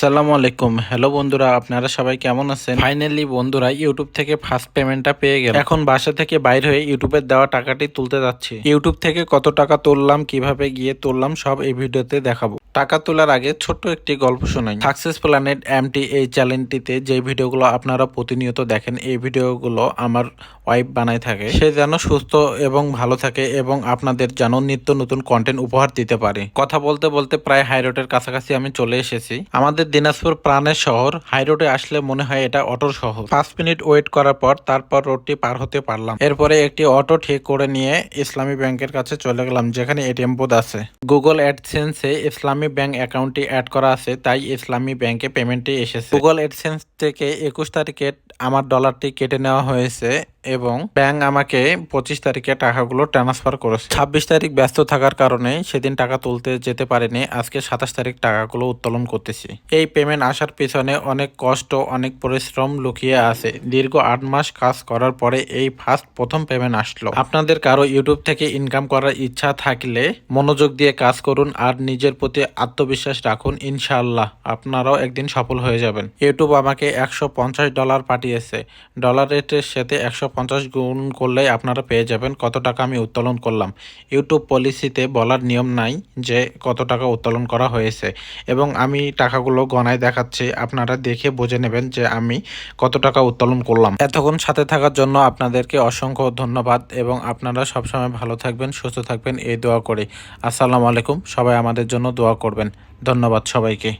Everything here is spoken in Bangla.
আসসালামু আলাইকুম। হ্যালো বন্ধুরা, আপনারা সবাই কেমন আছেন? ফাইনালি বন্ধুরা ইউটিউব থেকে ফার্স্ট পেমেন্টটা পেয়ে গেল এখন বাসা থেকে বাইর হয়ে ইউটিউবের দেওয়া টাকাটি তুলতে যাচ্ছি। ইউটিউব থেকে কত টাকা তুললাম, কীভাবে গিয়ে তুললাম, সব এই ভিডিওতে দেখাবো। টাকা তোলার আগে ছোট্ট একটি গল্প শোনাই। সাকসেস প্ল্যানেট এমটি এই চ্যানেলটিতে যে ভিডিওগুলো আপনারা প্রতিনিয়ত দেখেন, এই ভিডিওগুলো আমার ওয়াইফ বানায় থাকে। সে যেন সুস্থ এবং ভালো থাকে এবং আপনাদের যেন নিত্য নতুন কন্টেন্ট উপহার দিতে পারে। কথা বলতে বলতে প্রায় হাই রোডের কাছাকাছি আমি চলে এসেছি। আমাদের দিনাজপুর প্রাণের শহর হাই রোডে আসলে মনে হয় এটা অটোর শহর। পাঁচ মিনিট ওয়েট করার পর তারপর রোডটি পার হতে পারলাম। এরপরে একটি অটো ঠিক করে নিয়ে ইসলামী ব্যাংকের কাছে চলে গেলাম, যেখানে এটিএম বুথ আছে। গুগল অ্যাডসেন্সে ইসলামী ব্যাংক অ্যাকাউন্টটি অ্যাড করা আছে, তাই ইসলামী ব্যাংকে পেমেন্টটি এসেছে। গুগল এডসেন্স থেকে একুশ তারিখে আমার ডলারটি কেটে নেওয়া হয়েছে। এবং ব্যাংক আমাকে পঁচিশ তারিখে টাকাগুলো ট্রান্সফার করেছে। ছাব্বিশ তারিখ ব্যস্ত থাকার কারণে সেদিন টাকা তুলতে যেতে পারেনি, আজকে সাতাশ তারিখ টাকাগুলো উত্তোলন করতেছি। এই পেমেন্ট আসার পিছনে অনেক কষ্ট, অনেক পরিশ্রম লুকিয়ে আছে। দীর্ঘ আট মাস কাজ করার পরে এই ফার্স্ট প্রথম পেমেন্ট আসলো। আপনাদের কারও ইউটিউব থেকে ইনকাম করার ইচ্ছা থাকলে মনোযোগ দিয়ে কাজ করুন আর নিজের প্রতি আত্মবিশ্বাস রাখুন ইনশাল্লাহ আপনারাও একদিন সফল হয়ে যাবেন। ইউটিউব আমাকে একশো পঞ্চাশ ডলার পাঠিয়েছে। ডলার রেটের সাথে একশো পঞ্চাশ গুণ করলেই আপনারা পেয়ে যাবেন কত টাকা আমি উত্তোলন করলাম। ইউটিউব পলিসিতে বলার নিয়ম নাই যে কত টাকা উত্তোলন করা হয়েছে। এবং আমি টাকাগুলো গণায় দেখাচ্ছি, আপনারা দেখে বুঝে নেবেন যে আমি কত টাকা উত্তোলন করলাম। এতক্ষণ সাথে থাকার জন্য আপনাদেরকে অসংখ্য ধন্যবাদ এবং আপনারা সবসময় ভালো থাকবেন, সুস্থ থাকবেন, এই দোয়া করে। আসসালামু আলাইকুম, সবাই আমাদের জন্য দোয়া করবেন। ধন্যবাদ সবাইকে।